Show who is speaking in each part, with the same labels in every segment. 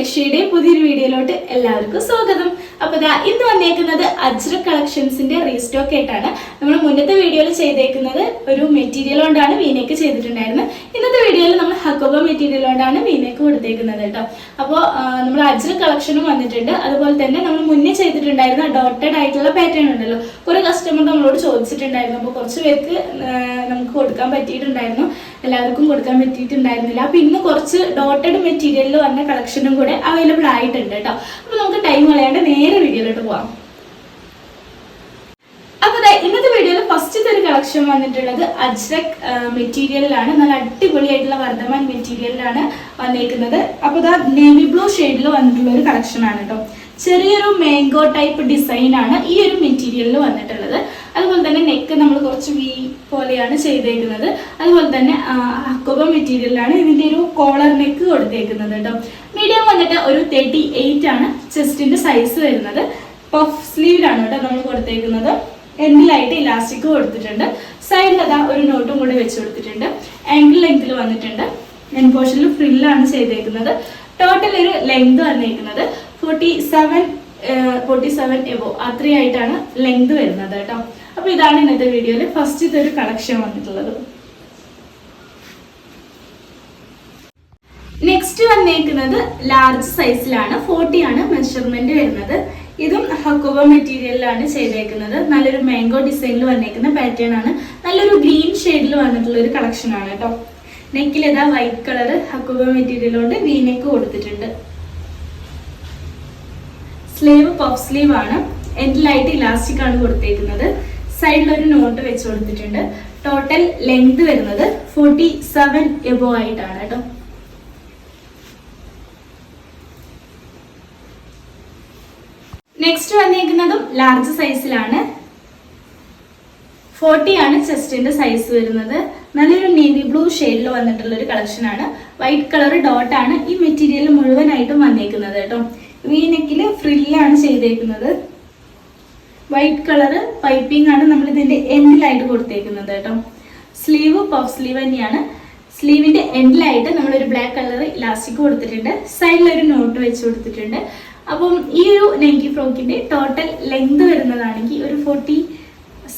Speaker 1: ലക്ഷ്യയുടെ പുതിയൊരു വീഡിയോയിലോട്ട് എല്ലാവർക്കും സ്വാഗതം. അപ്പൊ ദാ ഇന്ന് വന്നേക്കുന്നത് അജ്ര കളക്ഷൻസിന്റെ റീസ്റ്റോക്ക് ആയിട്ടാണ്. നമ്മൾ മുന്നത്തെ വീഡിയോയിൽ ചെയ്തേക്കുന്നത് ഒരു മെറ്റീരിയൽ കൊണ്ടാണ് വീനേക്ക് ചെയ്തിട്ടുണ്ടായിരുന്നത്. ഇന്നത്തെ വീഡിയോയിൽ നമ്മൾ ഹക്കോബ മെറ്റീരിയൽ കൊണ്ടാണ് വീനേക്ക് കൊടുത്തേക്കുന്നത് കേട്ടോ. അപ്പോൾ നമ്മൾ അജ്ര കളക്ഷനും വന്നിട്ടുണ്ട്. അതുപോലെ തന്നെ നമ്മൾ മുന്നേ ചെയ്തിട്ടുണ്ടായിരുന്ന ഡോട്ടഡ് ആയിട്ടുള്ള പാറ്റേൺ ഉണ്ടല്ലോ. കുറെ കസ്റ്റമർ നമ്മളോട് ചോദിച്ചിട്ടുണ്ടായിരുന്നു. അപ്പോൾ കുറച്ച് പേർക്ക് നമുക്ക് കൊടുക്കാൻ പറ്റിയിട്ടുണ്ടായിരുന്നു. എല്ലാവർക്കും കൊടുക്കാൻ പറ്റിയിട്ടുണ്ടായിരുന്നില്ല. അപ്പൊ ഇന്ന് കുറച്ച് ഡോട്ടഡ് മെറ്റീരിയലിൽ വന്ന കളക്ഷനും കൂടെ അവൈലബിൾ ആയിട്ടുണ്ട് കേട്ടോ അപ്പൊ നമുക്ക് ടൈം കളയാണ്ട് നേരെ വീഡിയോയിലോട്ട് ദേ ഇന്നത്തെ വീഡിയോയിൽ ഫസ്റ്റത്തെ ഒരു കളക്ഷൻ വന്നിട്ടുള്ളത് അജ്രക് മെറ്റീരിയലിലാണ് നല്ല അടിപൊളിയായിട്ടുള്ള വർദ്ധമാൻ മെറ്റീരിയലിലാണ് വന്നേക്കുന്നത്. അപ്പൊ ദാ നേവി ബ്ലൂ ഷെയ്ഡിൽ വന്നിട്ടുള്ള ഒരു കളക്ഷൻ ആണ് കേട്ടോ ചെറിയൊരു മാംഗോ ടൈപ്പ് ഡിസൈൻ ആണ് ഈ ഒരു മെറ്റീരിയലിൽ വന്നിട്ടുള്ളത്. അതുപോലെ തന്നെ നെക്ക് നമ്മൾ കുറച്ച് വി പോലെയാണ് ചെയ്തേക്കുന്നത്. അതുപോലെ തന്നെ അക്കോബ മെറ്റീരിയലാണ് ഇതിന്റെ ഒരു കോളർ നെക്ക് കൊടുത്തേക്കുന്നത് കേട്ടോ. മീഡിയം വന്നിട്ട് ഒരു തേർട്ടി എയ്റ്റ് ആണ് ചെസ്റ്റിന്റെ സൈസ് വരുന്നത്. പഫ് സ്ലീവിലാണ് കേട്ടോ നമ്മൾ കൊടുത്തേക്കുന്നത്. എൻഡിലായിട്ട് ഇലാസ്റ്റിക് കൊടുത്തിട്ടുണ്ട്. സൈഡിൽ അതാ ഒരു നോട്ടും കൂടെ വെച്ച് കൊടുത്തിട്ടുണ്ട്. ആംഗിൾ ലെങ്ത്തിൽ വന്നിട്ടുണ്ട്. എൻ പോർഷനിൽ ഫ്രില്ലാണ് ചെയ്തേക്കുന്നത്. ടോട്ടൽ ഒരു ലെങ്ത് വന്നേക്കുന്നത്. Forty seven forty seven above അത്രയായിട്ടാണ് length വരുന്നത് കേട്ടോ. അപ്പൊ ഇതാണ് ഇന്നത്തെ വീഡിയോയിൽ ഫസ്റ്റ് ഇതൊരു കളക്ഷൻ വന്നിട്ടുള്ളത്. നെക്സ്റ്റ് വന്നേക്കുന്നത് ലാർജ് സൈസിലാണ് ഫോർട്ടി ആണ് മെഷർമെന്റ് വരുന്നത്. ഇതും ഹക്കുബ മെറ്റീരിയലിലാണ് ചെയ്തേക്കുന്നത്. നല്ലൊരു മാംഗോ ഡിസൈനിൽ വന്നേക്കുന്ന പാറ്റേൺ ആണ്. നല്ലൊരു ഗ്രീൻ ഷെയ്ഡിൽ വന്നിട്ടുള്ള ഒരു കളക്ഷൻ ആണ് കേട്ടോ നെക്കിൽ ഇതാ വൈറ്റ് കളർ ഹക്കുബ മെറ്റീരിയൽ കൊണ്ട് വി നെക്ക് കൊടുത്തിട്ടുണ്ട്. സ്ലീവ് പഫ് സ്ലീവ് ആണ്. എൻഡിലായിട്ട് ഇലാസ്റ്റിക് ആണ് കൊടുത്തേക്കുന്നത്. സൈഡിൽ ഒരു നോട്ട് വെച്ച് കൊടുത്തിട്ടുണ്ട്. ടോട്ടൽ ലെങ്ത് വരുന്നത് ഫോർട്ടി സെവൻ എബോ ആയിട്ടാണ് കേട്ടോ. നെക്സ്റ്റ് വന്നേക്കുന്നതും ലാർജ് സൈസിലാണ് ഫോർട്ടി ആണ് ചെസ്റ്റിന്റെ സൈസ് വരുന്നത്. നല്ലൊരു നേവി ബ്ലൂ ഷെയ്ഡിൽ വന്നിട്ടുള്ള ഒരു കളക്ഷൻ ആണ്. വൈറ്റ് കളർ ഡോട്ട് ആണ് ഈ മെറ്റീരിയൽ മുഴുവനായിട്ടും വന്നേക്കുന്നത് കേട്ടോ. വി നെക്കിൽ ഫ്രില്ലാണ് ചെയ്തേക്കുന്നത്. വൈറ്റ് കളർ പൈപ്പിംഗ് ആണ് നമ്മൾ ഇതിന്റെ എൻഡിലായിട്ട് കൊടുത്തേക്കുന്നത് കേട്ടോ. സ്ലീവ് പഫ് സ്ലീവ് തന്നെയാണ്. സ്ലീവിന്റെ എൻഡിലായിട്ട് നമ്മളൊരു ബ്ലാക്ക് കളർ ഇലാസ്റ്റിക് കൊടുത്തിട്ടുണ്ട്. സൈഡിൽ ഒരു നോട്ട് വെച്ച് കൊടുത്തിട്ടുണ്ട്. അപ്പം ഈ ഒരു നെങ്കി ഫ്രോക്കിന്റെ ടോട്ടൽ ലെങ്ത് വരുന്നതാണെങ്കിൽ ഒരു ഫോർട്ടി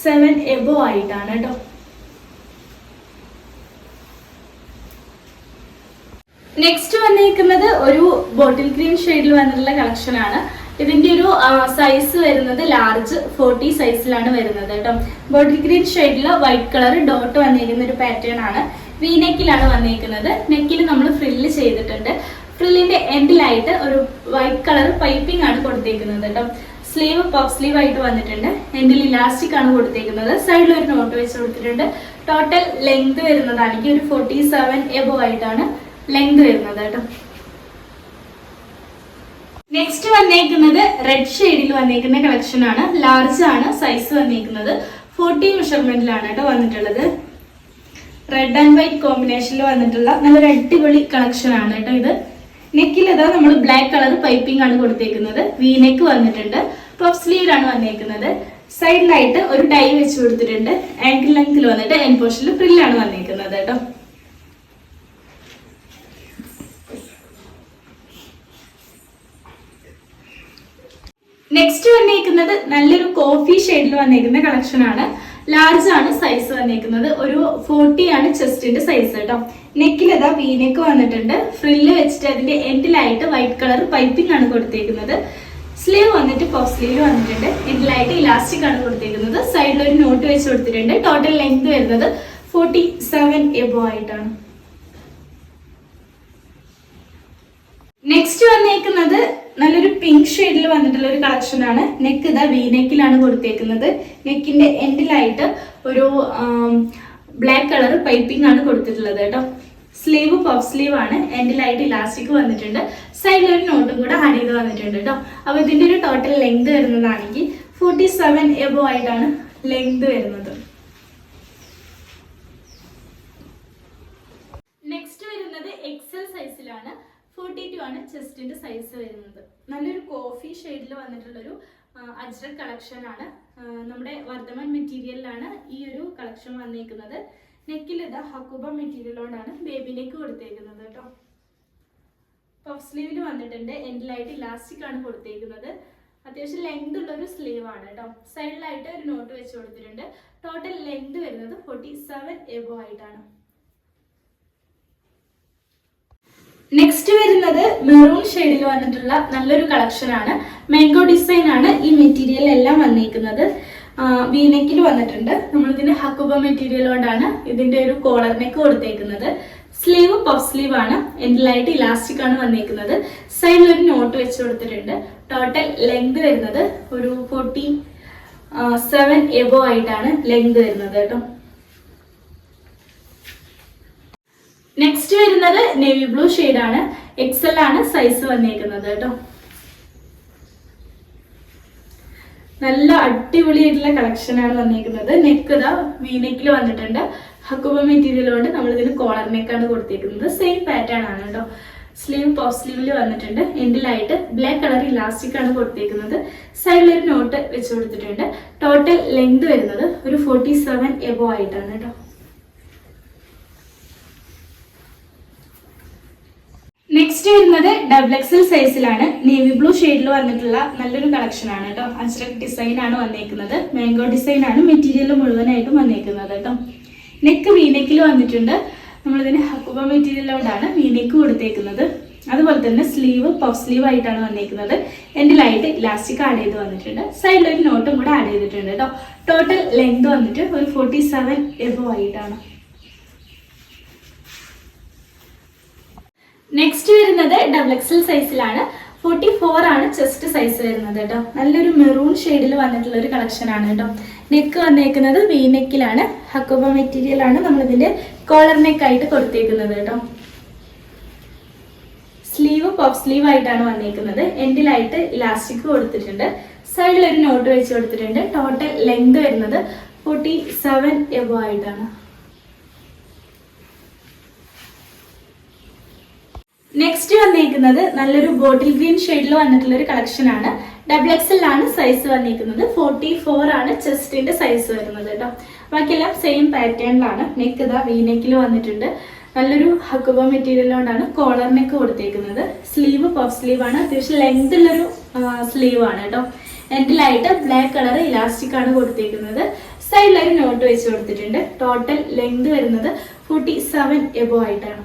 Speaker 1: സെവൻ എബോ ആയിട്ടാണ് കേട്ടോ. നെക്സ്റ്റ് വന്നേക്കുന്നത് ഒരു ബോട്ടിൽ ഗ്രീൻ ഷെയ്ഡിൽ വന്നിട്ടുള്ള കളക്ഷൻ ആണ്. ഇതിന്റെ ഒരു സൈസ് വരുന്നത് ലാർജ് ഫോർട്ടി സൈസിലാണ് വരുന്നത് കേട്ടോ. ബോട്ടിൽ ഗ്രീൻ ഷെയ്ഡിൽ വൈറ്റ് കളർ ഡോട്ട് വന്നിരിക്കുന്ന ഒരു പാറ്റേൺ ആണ്. വീനെക്കിലാണ് വന്നിരിക്കുന്നത്. നെക്കിൽ നമ്മൾ ഫ്രില്ല് ചെയ്തിട്ടുണ്ട്. ഫ്രില്ലിന്റെ എൻഡിലായിട്ട് ഒരു വൈറ്റ് കളർ പൈപ്പിംഗ് ആണ് കൊടുത്തേക്കുന്നത് കേട്ടോ. സ്ലീവ് പഫ് സ്ലീവ് ആയിട്ട് വന്നിട്ടുണ്ട്. എൻഡിൽ ഇലാസ്റ്റിക് ആണ് കൊടുത്തേക്കുന്നത്. സൈഡിൽ ഒരു നോട്ട് വെച്ച് കൊടുത്തിട്ടുണ്ട്. ടോട്ടൽ ലെങ്ത് വരുന്നതാണെങ്കിൽ ഒരു ഫോർട്ടി സെവൻ എബോ ആയിട്ടാണ് ലെങ്ത് വരുന്നത് കേട്ടോ. നെക്സ്റ്റ് വന്നേക്കുന്നത് റെഡ് ഷെയ്ഡിൽ വന്നേക്കുന്ന കളക്ഷൻ ആണ്. ലാർജ് ആണ് സൈസ് വന്നേക്കുന്നത്. ഫോർട്ടി മെഷർമെന്റിലാണ് കേട്ടോ വന്നിട്ടുള്ളത്. റെഡ് ആൻഡ് വൈറ്റ് കോമ്പിനേഷനിൽ വന്നിട്ടുള്ള നല്ലൊരു അടിപൊളി കളക്ഷൻ ആണ് കേട്ടോ ഇത്. നെക്കിൽ ഇതാ നമ്മൾ ബ്ലാക്ക് കളർ പൈപ്പിംഗ് ആണ് കൊടുത്തേക്കുന്നത്. വി നെക്ക് വന്നിട്ടുണ്ട്. പഫ് സ്ലീവിലാണ് വന്നേക്കുന്നത്. സൈഡിലായിട്ട് ഒരു ടൈ വെച്ച് കൊടുത്തിട്ടുണ്ട്. ആങ്കിൾ ലെങ്ത്തിൽ വന്നിട്ട് എൻ പോർഷനിൽ ഫ്രില്ലാണ് വന്നേക്കുന്നത് കേട്ടോ. നെക്സ്റ്റ് വന്നേക്കുന്നത് നല്ലൊരു കോഫി ഷെയ്ഡിൽ വന്നേക്കുന്ന കളക്ഷൻ ആണ്. ലാർജ് ആണ് സൈസ് വന്നേക്കുന്നത്. ഒരു ഫോർട്ടി ആണ് ചെസ്റ്റിന്റെ സൈസ് കേട്ടോ നെക്കിൽ വി വീനെക്ക് വന്നിട്ടുണ്ട്. ഫ്രില്ല് വെച്ചിട്ട് അതിന്റെ എൻഡിലായിട്ട് വൈറ്റ് കളർ പൈപ്പിംഗ് ആണ് കൊടുത്തേക്കുന്നത്. സ്ലീവ് വന്നിട്ട് പഫ് സ്ലീവ് വന്നിട്ടുണ്ട്. എൻഡിലായിട്ട് ഇലാസ്റ്റിക് ആണ് കൊടുത്തേക്കുന്നത്. സൈഡിൽ ഒരു നോട്ട് വെച്ച് കൊടുത്തിട്ടുണ്ട്. ടോട്ടൽ ലെങ്ത് വരുന്നത് ഫോർട്ടി സെവൻ എബോ ആയിട്ടാണ്. നെക്സ്റ്റ് വന്നേക്കുന്നത് നല്ലൊരു പിങ്ക് ഷെയ്ഡിൽ വന്നിട്ടുള്ള ഒരു കളക്ഷൻ ആണ്. നെക്ക് ഇതാ വി നെക്കിലാണ് കൊടുത്തേക്കുന്നത്. നെക്കിന്റെ എൻഡിലായിട്ട് ഒരു ബ്ലാക്ക് കളർ പൈപ്പിംഗ് ആണ് കൊടുത്തിട്ടുള്ളത് കേട്ടോ. സ്ലീവ് പഫ് സ്ലീവ് ആണ്. എൻഡിലായിട്ട് ഇലാസ്റ്റിക് വന്നിട്ടുണ്ട്. സൈഡിൽ ഒരു നോട്ടും കൂടെ ആഡ് ചെയ്ത് വന്നിട്ടുണ്ട് കേട്ടോ. അപ്പൊ ഇതിന്റെ ഒരു ടോട്ടൽ ലെങ്ത് വരുന്നതാണെങ്കിൽ ഫോർട്ടി സെവൻ എബോ ആയിട്ടാണ് ലെങ്ത് വരുന്നത് നെക്സ്റ്റ് വരുന്നത് എക്സൽ സൈസിലാണ് ഫോർട്ടി ആണ് ചെസ്റ്റിന്റെ സൈസ് വരുന്നത്. നല്ലൊരു കോഫി ഷെയ്ഡിൽ വന്നിട്ടുള്ളൊരു അജ്ര കളക്ഷൻ ആണ്. നമ്മുടെ വർദ്ധമൻ മെറ്റീരിയലിലാണ് ഈ ഒരു കളക്ഷൻ വന്നിരിക്കുന്നത് നെക്കിൽ ഇത് ഹക്കുബ മെറ്റീരിയലോടാണ് ബേബി നെക്ക് കൊടുത്തേക്കുന്നത് കേട്ടോ പഫ് സ്ലീവിൽ വന്നിട്ടുണ്ട്. എൻഡിലായിട്ട് ഇലാസ്റ്റിക് ആണ് കൊടുത്തേക്കുന്നത്. അത്യാവശ്യം ലെങ്ത് ഉള്ള ഒരു സ്ലീവ് ആണ് കേട്ടോ സൈഡിലായിട്ട് ഒരു നോട്ട് വെച്ച് കൊടുത്തിട്ടുണ്ട്. ടോട്ടൽ ലെങ്ത് വരുന്നത് ഫോർട്ടി സെവൻ എബോ ആയിട്ടാണ്. നെക്സ്റ്റ് വരുന്നത് മെറൂൺ ഷെയ്ഡിൽ വന്നിട്ടുള്ള നല്ലൊരു കളക്ഷൻ ആണ്. മാംഗോ ഡിസൈൻ ആണ് ഈ മെറ്റീരിയൽ എല്ലാം വന്നിരിക്കുന്നത്. വീനെക്കിൽ വന്നിട്ടുണ്ട്. നമ്മളിതിന് ഹക്കുബ മെറ്റീരിയൽ കൊണ്ടാണ് ഇതിന്റെ ഒരു കോളർ നെക്ക് കൊടുത്തേക്കുന്നത്. സ്ലീവ് പഫ് സ്ലീവ് ആണ്. എൻഡിലായിട്ട് ഇലാസ്റ്റിക് ആണ് വന്നിരിക്കുന്നത്. സൈഡിൽ ഒരു നോട്ട് വെച്ച് കൊടുത്തിട്ടുണ്ട്. ടോട്ടൽ ലെങ്ത് വരുന്നത് ഒരു ഫോർട്ടി സെവൻ എബോ ആയിട്ടാണ് ലെങ്ത് വരുന്നത് കേട്ടോ. നെക്സ്റ്റ് വരുന്നത് നേവി ബ്ലൂ ആണ്. എക്സൽ ആണ് സൈസ് വന്നേക്കുന്നത് കേട്ടോ. നല്ല അടിപൊളിയായിട്ടുള്ള ആണ് വന്നേക്കുന്നത്. നെക്ക് ഇതാ വീനെക്കിൽ വന്നിട്ടുണ്ട്. ഹക്കുബ മെറ്റീരിയൽ കൊണ്ട് നമ്മൾ ഇതിന് കോളർ നെക്കാണ് കൊടുത്തിരിക്കുന്നത് സെയിം പാറ്റേൺ ആണ് കേട്ടോ. സ്ലീവ് പഫ് സ്ലീവിൽ വന്നിട്ടുണ്ട്. എൻഡിലായിട്ട് ബ്ലാക്ക് കളർ ഇലാസ്റ്റിക് ആണ് കൊടുത്തേക്കുന്നത്. സൈഡിൽ ഒരു നോട്ട് വെച്ച് കൊടുത്തിട്ടുണ്ട്. ടോട്ടൽ ലെങ്ത് വരുന്നത് ഒരു ഫോർട്ടി സെവൻ എബോ ആയിട്ടാണ് കേട്ടോ. നെക്സ്റ്റ് വരുന്നത് ഡബിൾ എക്സൽ സൈസിലാണ് നേവി ബ്ലൂ ഷെയ്ഡിൽ വന്നിട്ടുള്ള നല്ലൊരു കളക്ഷൻ ആണ് കേട്ടോ. അജ്രക് ഡിസൈൻ ആണ് വന്നേക്കുന്നത്. മാംഗോ ഡിസൈൻ ആണ് മെറ്റീരിയൽ മുഴുവനായിട്ടും വന്നേക്കുന്നത് കേട്ടോ. നെക്ക് വീനെക്കിൽ വന്നിട്ടുണ്ട്. നമ്മളിതിന് ഹക്കുബ മെറ്റീരിയൽ കൊണ്ടാണ് വീനെക്ക് കൊടുത്തേക്കുന്നത്. അതുപോലെ തന്നെ സ്ലീവ് പഫ് സ്ലീവ് ആയിട്ടാണ് വന്നേക്കുന്നത്. എൻഡിലായിട്ട് ഇലാസ്റ്റിക് ആഡ് ചെയ്ത് വന്നിട്ടുണ്ട്. സൈഡിൽ ഒരു നോട്ടും കൂടെ ആഡ് ചെയ്തിട്ടുണ്ട് കേട്ടോ. ടോട്ടൽ ലെങ്ത് വന്നിട്ട് ഒരു ഫോർട്ടി സെവൻ എബോ ആയിട്ടാണ്. നെക്സ്റ്റ് വരുന്നത് ഡബിൾ എക്സൽ സൈസിലാണ് ഫോർട്ടി ഫോർ ആണ് ചെസ്റ്റ് സൈസ് വരുന്നത് കേട്ടോ. നല്ലൊരു മെറൂൺ ഷെയ്ഡിൽ വന്നിട്ടുള്ള ഒരു കളക്ഷൻ ആണ് കേട്ടോ. നെക്ക് വന്നേക്കുന്നത് വി നെക്കിലാണ് ഹക്കോബ മെറ്റീരിയൽ ആണ് നമ്മളിതിന്റെ കോളർ നെക്കായിട്ട് കൊടുത്തേക്കുന്നത് കേട്ടോ. സ്ലീവ് പഫ് സ്ലീവ് ആയിട്ടാണ് വന്നേക്കുന്നത്. എൻഡിലായിട്ട് ഇലാസ്റ്റിക് കൊടുത്തിട്ടുണ്ട്. സൈഡിൽ ഒരു നോട്ട് വെച്ച് കൊടുത്തിട്ടുണ്ട്. ടോട്ടൽ ലെങ്ത് വരുന്നത് ഫോർട്ടി സെവൻ എബോ ആയിട്ടാണ്. നെക്സ്റ്റ് വന്നിരിക്കുന്നത് നല്ലൊരു ബോട്ടിൽ ഗ്രീൻ ഷെയ്ഡിൽ വന്നിട്ടുള്ള ഒരു കളക്ഷൻ ആണ്. ഡബിൾ എക്സലാണ് സൈസ് വന്നിരിക്കുന്നത് ഫോർട്ടി ഫോർ ആണ് ചെസ്റ്റിന്റെ സൈസ് വരുന്നത് കേട്ടോ ബാക്കിയെല്ലാം സെയിം പാറ്റേണിലാണ് നെക്ക് ഇതാ വി നെക്കിൽ വന്നിട്ടുണ്ട്. നല്ലൊരു ഹക്കുബ മെറ്റീരിയൽ കൊണ്ടാണ് കോളർ നെക്ക് കൊടുത്തേക്കുന്നത്. സ്ലീവ് പഫ് സ്ലീവ് ആണ്. അത്യാവശ്യം ലെങ്ത് ഉള്ളൊരു സ്ലീവ് ആണ് കേട്ടോ എൻഡിലായിട്ട് ബ്ലാക്ക് കളർ ഇലാസ്റ്റിക് ആണ് കൊടുത്തേക്കുന്നത്. സൈഡിലായി നോട്ട് വെച്ച് കൊടുത്തിട്ടുണ്ട്. ടോട്ടൽ ലെങ്ത് വരുന്നത് ഫോർട്ടി സെവൻ എബോ ആയിട്ടാണ്.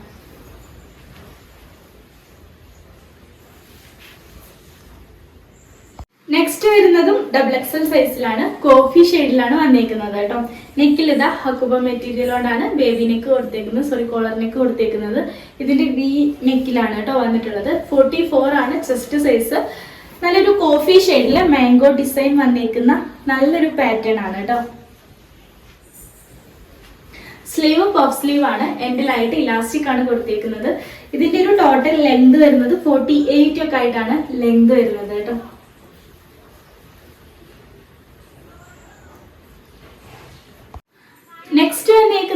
Speaker 1: നെക്സ്റ്റ് വരുന്നതും ഡബിൾ എക്സൽ സൈസിലാണ് കോഫി ഷെയ്ഡിലാണ് വന്നേക്കുന്നത് കേട്ടോ. നെക്കിൽ ഇതാ ഹക്കുബ മെറ്റീരിയൽ കൊണ്ടാണ് ബേബി നെക്ക് കൊടുത്തേക്കുന്നത് സോറി കോളർ നെക്ക് കൊടുത്തേക്കുന്നത്. ഇതിന്റെ വി നെക്കിലാണ് കേട്ടോ വന്നിട്ടുള്ളത്. ഫോർട്ടി ഫോർ ആണ് ചെസ്റ്റ് സൈസ് നല്ലൊരു കോഫി ഷെയ്ഡിൽ മാംഗോ ഡിസൈൻ വന്നേക്കുന്ന നല്ലൊരു പാറ്റേൺ ആണ് കേട്ടോ. സ്ലീവ് പഫ് സ്ലീവ് ആണ്. എൻഡിലായിട്ട് ഇലാസ്റ്റിക് ആണ് കൊടുത്തേക്കുന്നത്. ഇതിന്റെ ഒരു ടോട്ടൽ ലെങ്ത് വരുന്നത് ഫോർട്ടി എയ്റ്റ് ഒക്കെ ആയിട്ടാണ് ലെങ്ത് വരുന്നത് കേട്ടോ.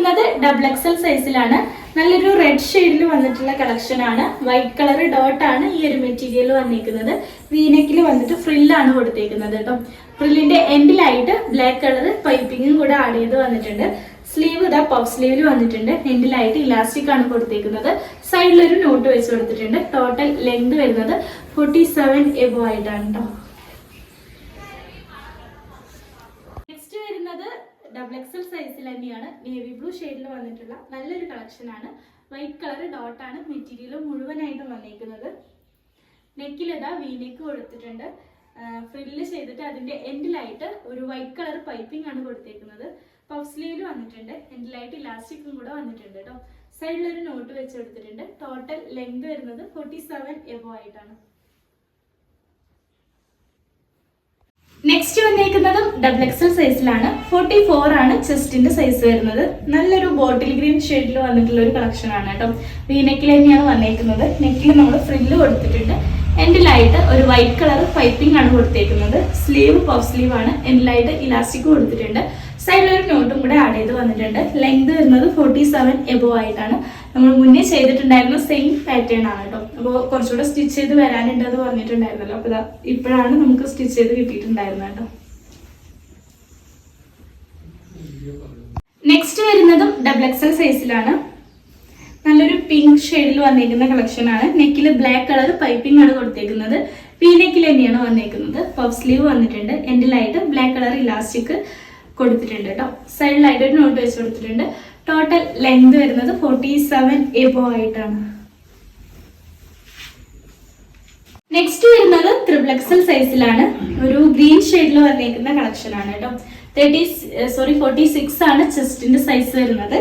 Speaker 1: നെക്സ്റ്റ് വന്നേക്കുന്നത് ഡബിൾ എക്സൽ സൈസിലാണ് നല്ലൊരു റെഡ് ഷെയ്ഡിൽ വന്നിട്ടുള്ള കളക്ഷൻ ആണ്. വൈറ്റ് കളർ ഡോട്ട് ആണ് ഈ ഒരു മെറ്റീരിയൽ വന്നിരിക്കുന്നത് വീനെക്കിൽ വന്നിട്ട് ഫ്രില്ലാണ് കൊടുത്തേക്കുന്നത് കേട്ടോ ഫ്രില്ലിന്റെ എൻഡിലായിട്ട് ബ്ലാക്ക് കളർ പൈപ്പിങ്ങും കൂടെ ആഡ് ചെയ്ത് വന്നിട്ടുണ്ട്. സ്ലീവ് ഇതാ പഫ് സ്ലീവിൽ വന്നിട്ടുണ്ട്. എൻഡിലായിട്ട് ഇലാസ്റ്റിക് ആണ് കൊടുത്തേക്കുന്നത്. സൈഡിൽ ഒരു നോട്ട് വെച്ച് കൊടുത്തിട്ടുണ്ട്. ടോട്ടൽ ലെങ്ത് വരുന്നത് ഫോർട്ടി സെവൻ എബോ ആയിട്ടാണ് കേട്ടോ നെക്സ്റ്റ് വരുന്നത് ഡബിൾ എക്സൽ സൈസിൽ തന്നെയാണ് നേവി ബ്ലൂ ഷെയ്ഡിൽ വന്നിട്ടുള്ള നല്ലൊരു കളക്ഷൻ ആണ്. വൈറ്റ് കളർ ഡോട്ട് ആണ് മെറ്റീരിയൽ മുഴുവനായിട്ടും വന്നിരിക്കുന്നത്. നെക്കിലതാ വീനേക്ക് കൊടുത്തിട്ടുണ്ട്. ഫ്രില്ല് ചെയ്തിട്ട് അതിന്റെ എൻഡിലായിട്ട് ഒരു വൈറ്റ് കളർ പൈപ്പിംഗ് ആണ് കൊടുത്തേക്കുന്നത്. പഫ് സ്ലീവിൽ വന്നിട്ടുണ്ട്. എൻഡിലായിട്ട് ഇലാസ്റ്റിക്കും കൂടെ വന്നിട്ടുണ്ട് കേട്ടോ സൈഡിലൊരു നോട്ട് വെച്ച് കൊടുത്തിട്ടുണ്ട്. ടോട്ടൽ ലെങ്ത് വരുന്നത് ഫോർട്ടി സെവൻ ആയിട്ടാണ്. നെക്സ്റ്റ് വന്നേക്കുന്നതും ഡബിൾ എക്സൽ സൈസിലാണ് ഫോർട്ടി ഫോർ ആണ് ചെസ്റ്റിന്റെ സൈസ് വരുന്നത്. നല്ലൊരു ബോട്ടിൽ ഗ്രീൻ ഷെയ്ഡിൽ വന്നിട്ടുള്ള ഒരു കളക്ഷൻ ആണ് കേട്ടോ. ഈ നെക്കിൽ തന്നെയാണ് വന്നേക്കുന്നത്. നെക്കിൽ നമ്മൾ ഫ്രില്ല് കൊടുത്തിട്ടുണ്ട്. എൻഡിലായിട്ട് ഒരു വൈറ്റ് കളർ പൈപ്പിംഗ് ആണ് കൊടുത്തേക്കുന്നത്. സ്ലീവ് പഫ് സ്ലീവ് ആണ്. എൻഡിലായിട്ട് ഇലാസ്റ്റിക് കൊടുത്തിട്ടുണ്ട്. സൈഡിൽ ഒരു നോട്ടും കൂടെ ആഡ് ചെയ്ത് വന്നിട്ടുണ്ട്. ലെങ്ത് വരുന്നത് ഫോർട്ടി സെവൻ എബോ ആയിട്ടാണ്. നമ്മൾ മുന്നേ ചെയ്തിട്ടുണ്ടായിരുന്ന സെയിം പാറ്റേൺ ആണ് കേട്ടോ അപ്പോൾ കുറച്ചുകൂടെ സ്റ്റിച്ച് ചെയ്ത് വരാനുണ്ട് എന്ന് പറഞ്ഞിട്ടുണ്ടായിരുന്നല്ലോ. അപ്പോൾ ഇതാ ഇപ്പോഴാണ് നമുക്ക് സ്റ്റിച്ച് ചെയ്ത് കിട്ടിയിട്ടുണ്ടായിരുന്നത് കേട്ടോ നെക്സ്റ്റ് വരുന്നതും ഡബിൾ എക്സൽ സൈസിലാണ് നല്ലൊരു പിങ്ക് ഷെയ്ഡിൽ വന്നിരിക്കുന്ന കളക്ഷൻ ആണ്. നെക്കിൽ ബ്ലാക്ക് കളർ പൈപ്പിംഗ് ആണ് കൊടുത്തേക്കുന്നത്. പി നെക്കിൽ തന്നെയാണ് വന്നേക്കുന്നത്. പഫ് സ്ലീവ് വന്നിട്ടുണ്ട്. എൻഡിലായിട്ട് ബ്ലാക്ക് കളർ ഇലാസ്റ്റിക് കൊടുത്തിട്ടുണ്ട് കേട്ടോ സൈഡിലായിട്ട് ഒരു നോട്ട് വെച്ച് കൊടുത്തിട്ടുണ്ട്. ടോട്ടൽ ലെങ്ത് വരുന്നത് ഫോർട്ടി സെവൻ എബോ ആയിട്ടാണ്. നെക്സ്റ്റ് വരുന്നത് ത്രിപ്ലക്സൽ സൈസിലാണ് ഒരു ഗ്രീൻ ഷെയ്ഡിൽ വന്നേക്കുന്ന കളക്ഷൻ ആണ് കേട്ടോ. തേർട്ടി സോറി ഫോർട്ടി സിക്സ് ആണ് ചെസ്റ്റിന്റെ സൈസ് വരുന്നത്.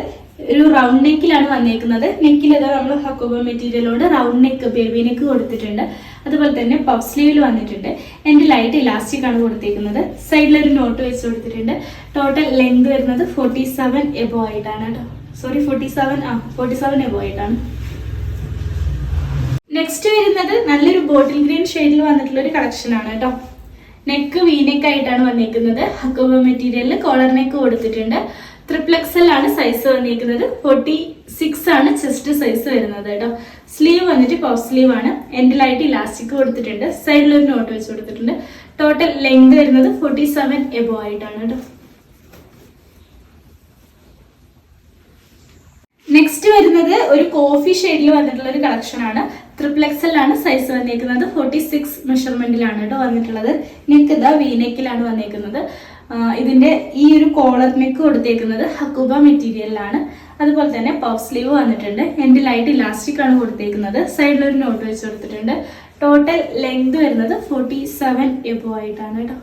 Speaker 1: ഒരു റൗണ്ട് നെക്കിലാണ് വന്നേക്കുന്നത്. നെക്കിൽ നമ്മൾ ഹക്കോബ മെറ്റീരിയലോട് റൗണ്ട് നെക്ക് ബേബി നെക്ക് കൊടുത്തിട്ടുണ്ട്. അതുപോലെ തന്നെ പഫ് സ്ലീവിൽ വന്നിട്ടുണ്ട്. എന്റെ ലൈറ്റ് ഇലാസ്റ്റിക് ആണ് കൊടുത്തേക്കുന്നത്. സൈഡിലൊരു നോട്ട് വെച്ച് കൊടുത്തിട്ടുണ്ട്. ടോട്ടൽ ലെങ്ത് വരുന്നത് ഫോർട്ടി സെവൻ എബോ ആയിട്ടാണ് കേട്ടോ. സോറി ഫോർട്ടി സെവൻ ആ ഫോർട്ടി സെവൻ എബോ ആയിട്ടാണ്. നെക്സ്റ്റ് വരുന്നത് നല്ലൊരു ബോട്ടിൽ ഗ്രീൻ ഷെയ്ഡിൽ വന്നിട്ടുള്ള ഒരു കളക്ഷൻ ആണ് കേട്ടോ. നെക്ക് വീനെക്ക് ആയിട്ടാണ് വന്നിരിക്കുന്നത് ഹക്കോബ മെറ്റീരിയലിൽ കോളർ നെക്ക് കൊടുത്തിട്ടുണ്ട്. ത്രിപ്ലക്സൽ ആണ് സൈസ് വന്നിരിക്കുന്നത് ഫോർട്ടി സിക്സ് ആണ് ചെസ്റ്റ് സൈസ് വരുന്നത് കേട്ടോ. സ്ലീവ് വന്നിട്ട് പഫ് സ്ലീവ് ആണ്. എൻഡിലായിട്ട് ഇലാസ്റ്റിക് കൊടുത്തിട്ടുണ്ട്. സൈഡിൽ ഒരു നോട്ട് വെച്ച് കൊടുത്തിട്ടുണ്ട്. ടോട്ടൽ ലെങ്ത് വരുന്നത് ഫോർട്ടി സെവൻ എബോ ആയിട്ടാണ് കേട്ടോ. നെക്സ്റ്റ് വരുന്നത് ഒരു കോഫി ഷെയ്ഡിൽ വന്നിട്ടുള്ള ഒരു കളക്ഷൻ ആണ്. ട്രിപ്ലെക്സലാണ് സൈസ് വന്നേക്കുന്നത്. ഫോർട്ടി സിക്സ് മെഷർമെന്റിലാണ് കേട്ടോ വന്നിട്ടുള്ളത്. നെക്ക് ഇതാ വി നെക്കിലാണ് വന്നേക്കുന്നത്. ഇതിന്റെ ഈ ഒരു കോളർ നെക്ക് കൊടുത്തേക്കുന്നത് ഹക്കുബ മെറ്റീരിയലിലാണ് അതുപോലെ തന്നെ പഫ് സ്ലീവ് വന്നിട്ടുണ്ട്. ഇലാസ്റ്റിക് ആണ് കൊടുത്തേക്കുന്നത്. സൈഡിൽ ഒരു നോട്ട് വെച്ച് കൊടുത്തിട്ടുണ്ട്. ടോട്ടൽ ലെങ്ത് വരുന്നത് ഫോർട്ടി സെവൻ എബോ ആയിട്ടാണ് കേട്ടോ.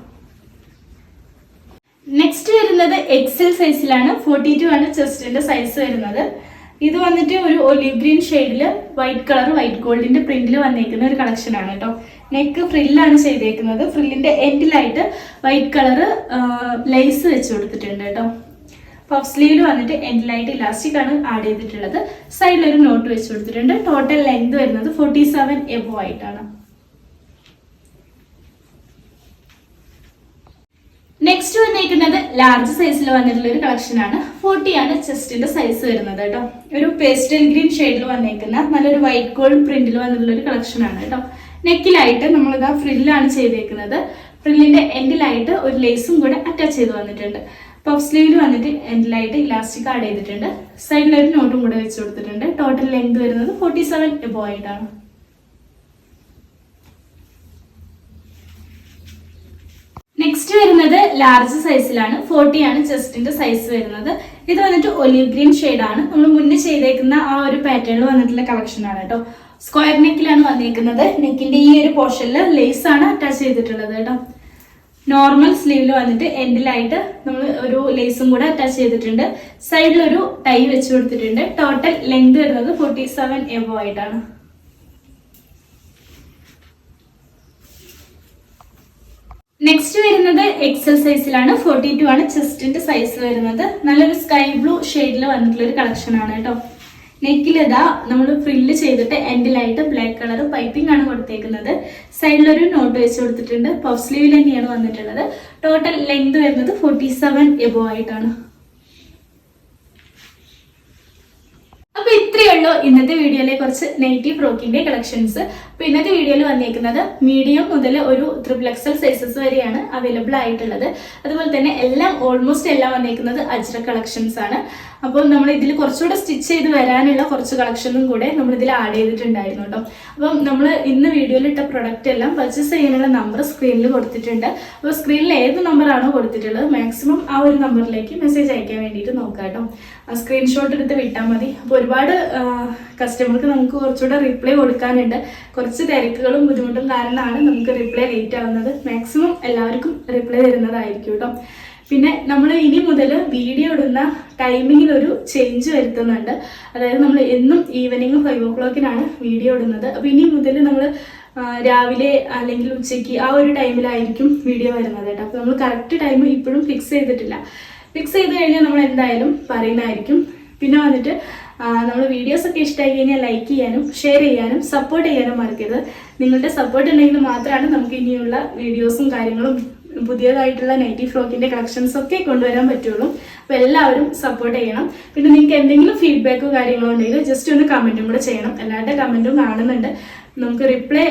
Speaker 1: നെക്സ്റ്റ് വരുന്നത് എക്സൽ സൈസിലാണ് ഫോർട്ടി ടു ആണ് ചെസ്റ്റിന്റെ സൈസ് വരുന്നത്. ഇത് വന്നിട്ട് ഒരു ഒലിവ് ഗ്രീൻ ഷെയ്ഡിൽ വൈറ്റ് കളർ വൈറ്റ് ഗോൾഡിന്റെ പ്രിന്റിൽ വന്നേക്കുന്ന ഒരു കളക്ഷൻ ആണ് കേട്ടോ. നെക്ക് ഫ്രില്ലാണ് ചെയ്തേക്കുന്നത്. ഫ്രില്ലിന്റെ എൻഡിലായിട്ട് വൈറ്റ് കളർ ലൈസ് വെച്ച് കൊടുത്തിട്ടുണ്ട് കേട്ടോ. പഫ് സ്ലീവിൽ വന്നിട്ട് എൻഡിലായിട്ട് ഇലാസ്റ്റിക് ആണ് ആഡ് ചെയ്തിട്ടുള്ളത്. സൈഡിൽ ഒരു നോട്ട് വെച്ച് കൊടുത്തിട്ടുണ്ട്. ടോട്ടൽ ലെങ്ത് വരുന്നത് ഫോർട്ടി സെവൻ എബോ ആയിട്ടാണ് നെക്സ്റ്റ് വന്നിരിക്കുന്നത് ലാർജ് സൈസിൽ വന്നിട്ടുള്ള ഒരു കളക്ഷൻ ആണ്. ഫോർട്ടി ആണ് ചെസ്റ്റിന്റെ സൈസ് വരുന്നത് കേട്ടോ. ഒരു പേസ്റ്റൽ ഗ്രീൻ ഷെയ്ഡിൽ വന്നേക്കുന്ന നല്ലൊരു വൈറ്റ് ഗോൾഡ് പ്രിന്റിൽ വന്നിട്ടുള്ള ഒരു കളക്ഷൻ ആണ് കേട്ടോ. നെക്കിലായിട്ട് നമ്മളിതാ ഫ്രില്ലാണ് ചെയ്തേക്കുന്നത്. ഫ്രില്ലിന്റെ എൻഡിലായിട്ട് ഒരു ലേസും കൂടെ അറ്റാച്ച് ചെയ്ത് വന്നിട്ടുണ്ട്. പഫ് സ്ലീവിൽ വന്നിട്ട് എൻഡിലായിട്ട് ഇലാസ്റ്റിക് ആഡ് ചെയ്തിട്ടുണ്ട്. സൈഡിലൊരു നോട്ടും കൂടെ വെച്ച് കൊടുത്തിട്ടുണ്ട്. ടോട്ടൽ ലെങ്ത് വരുന്നത് ഫോർട്ടി സെവൻ ആയിട്ടാണ്. നെക്സ്റ്റ് വരുന്നത് ലാർജ് സൈസിലാണ് ഫോർട്ടി ആണ് ചെസ്റ്റിന്റെ സൈസ് വരുന്നത്. ഇത് വന്നിട്ട് ഒലിവ് ഗ്രീൻ ആണ്. നമ്മൾ മുന്നേ ചെയ്തേക്കുന്ന ആ ഒരു പാറ്റേണിൽ വന്നിട്ടുള്ള കളക്ഷൻ ആണ് കേട്ടോ. സ്ക്വയർ നെക്കിലാണ് വന്നിരിക്കുന്നത് നെക്കിന്റെ ഈ ഒരു പോർഷനിൽ ലേസ് ആണ് അറ്റാച്ച് ചെയ്തിട്ടുള്ളത് കേട്ടോ. നോർമൽ സ്ലീവിൽ വന്നിട്ട് എൻഡിലായിട്ട് നമ്മൾ ഒരു ലേസും കൂടെ അറ്റാച്ച് ചെയ്തിട്ടുണ്ട്. സൈഡിൽ ഒരു ടൈ വെച്ച് കൊടുത്തിട്ടുണ്ട്. ടോട്ടൽ ലെങ്ത് വരുന്നത് ഫോർട്ടി സെവൻ എബോ ആയിട്ടാണ്. നെക്സ്റ്റ് വരുന്നത് എക്സൽ സൈസിലാണ് ഫോർട്ടി ടു ആണ് ചെസ്റ്റിന്റെ സൈസ് വരുന്നത്. നല്ലൊരു സ്കൈ ബ്ലൂ ഷെയ്ഡിൽ വന്നിട്ടുള്ള ഒരു കളക്ഷൻ ആണ് കേട്ടോ. നെക്കിൽ ഇതാ നമ്മൾ ഫ്രില്ല് ചെയ്തിട്ട് എൻഡിലായിട്ട് ബ്ലാക്ക് കളർ പൈപ്പിംഗ് ആണ് കൊടുത്തേക്കുന്നത്. സൈഡിലൊരു നോട്ട് വെച്ച് കൊടുത്തിട്ടുണ്ട്. പഫ് സ്ലീവിൽ തന്നെയാണ് വന്നിട്ടുള്ളത്. ടോട്ടൽ ലെങ്ത് വരുന്നത് ഫോർട്ടി സെവൻ എബോ ആയിട്ടാണ്. അപ്പൊ ഇത്രയേ ഉള്ളൂ ഇന്നത്തെ വീഡിയോയിലെ കുറച്ച് നെഗറ്റീവ് ഫ്രോക്കിന്റെ കളക്ഷൻസ് അപ്പൊ ഇന്നത്തെ വീഡിയോയിൽ വന്നേക്കുന്നത് മീഡിയം മുതൽ ഒരു ട്രിപ്പിൾ എക്സൽ സൈസസ് വരെയാണ് അവൈലബിൾ ആയിട്ടുള്ളത്. അതുപോലെ തന്നെ എല്ലാം ഓൾമോസ്റ്റ് എല്ലാം വന്നേക്കുന്നത് അജ്ര കളക്ഷൻസ് ആണ്. അപ്പോൾ നമ്മൾ ഇതിൽ കുറച്ചുകൂടെ സ്റ്റിച്ച് ചെയ്ത് വരാനുള്ള കുറച്ച് കളക്ഷനും കൂടെ നമ്മൾ ഇതിൽ ആഡ് ചെയ്തിട്ടുണ്ടായിരുന്നു കേട്ടോ. അപ്പം നമ്മൾ ഇന്ന് വീഡിയോയിൽ ഇട്ട പ്രൊഡക്റ്റ് എല്ലാം പർച്ചേസ് ചെയ്യാനുള്ള നമ്പർ സ്ക്രീനിൽ കൊടുത്തിട്ടുണ്ട്. അപ്പോൾ സ്ക്രീനിൽ ഏത് നമ്പറാണോ കൊടുത്തിട്ടുള്ളത് മാക്സിമം ആ ഒരു നമ്പറിലേക്ക് മെസ്സേജ് അയക്കാൻ വേണ്ടിയിട്ട് നോക്കുക കേട്ടോ. സ്ക്രീൻഷോട്ട് എടുത്ത് വിട്ടാൽ മതി. അപ്പോൾ ഒരുപാട് കസ്റ്റമർക്ക് നമുക്ക് കുറച്ചുകൂടെ റിപ്ലൈ കൊടുക്കാനുണ്ട്. കുറച്ച് തിരക്കുകളും ബുദ്ധിമുട്ടും കാരണമാണ് നമുക്ക് റിപ്ലൈ ലേറ്റ് ആവുന്നത്. മാക്സിമം എല്ലാവർക്കും റിപ്ലൈ തരുന്നതായിരിക്കും കേട്ടോ. പിന്നെ നമ്മൾ ഇനി മുതൽ വീഡിയോ ഇടുന്ന ടൈമിങ്ങിൽ ഒരു ചേഞ്ച് വരുത്തുന്നുണ്ട്. അതായത് നമ്മൾ എന്നും ഈവനിങ് ഫൈവ് ഓ ക്ലോക്കിനാണ് വീഡിയോ ഇടുന്നത്. അപ്പോൾ ഇനി മുതൽ നമ്മൾ രാവിലെ അല്ലെങ്കിൽ ഉച്ചയ്ക്ക് ആ ഒരു ടൈമിലായിരിക്കും വീഡിയോ വരുന്നത് കേട്ടോ. അപ്പോൾ നമ്മൾ കറക്റ്റ് ടൈം ഇപ്പോഴും ഫിക്സ് ചെയ്തിട്ടില്ല. ഫിക്സ് ചെയ്ത് കഴിഞ്ഞാൽ നമ്മൾ എന്തായാലും പറയുന്നതായിരിക്കും. പിന്നെ വന്നിട്ട് നമ്മൾ വീഡിയോസ് ഒക്കെ ഇഷ്ടമായി കഴിഞ്ഞാൽ ലൈക്ക് ചെയ്യാനും ഷെയർ ചെയ്യാനും സപ്പോർട്ട് ചെയ്യാനും മറക്കരുത്. നിങ്ങളുടെ സപ്പോർട്ട് ഉണ്ടെങ്കിൽ മാത്രമാണ് നമുക്ക് ഇനിയുള്ള വീഡിയോസും കാര്യങ്ങളും പുതിയതായിട്ടുള്ള നൈറ്റി ഫ്രോക്കിന്റെ കളക്ഷൻസ് ഒക്കെ കൊണ്ടുവരാൻ പറ്റുള്ളൂ. അപ്പോൾ എല്ലാവരും സപ്പോർട്ട് ചെയ്യണം. പിന്നെ നിങ്ങൾക്ക് എന്തെങ്കിലും ഫീഡ്ബാക്കോ കാര്യങ്ങളോ ഉണ്ടെങ്കിൽ ജസ്റ്റ് ഒന്ന് കമന്റും കൂടെ ചെയ്യണം. എല്ലാവരുടെ കമന്റും കാണുന്നുണ്ട്. നമുക്ക് റിപ്ലൈ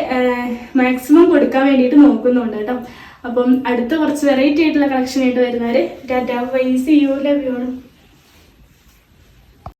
Speaker 1: മാക്സിമം കൊടുക്കാൻ വേണ്ടിയിട്ട് നോക്കുന്നുണ്ട് കേട്ടോ. അപ്പം അടുത്ത കുറച്ച് വെറൈറ്റി ആയിട്ടുള്ള കളക്ഷൻ ആയിട്ട് വരുന്നവര് tata bye see you love you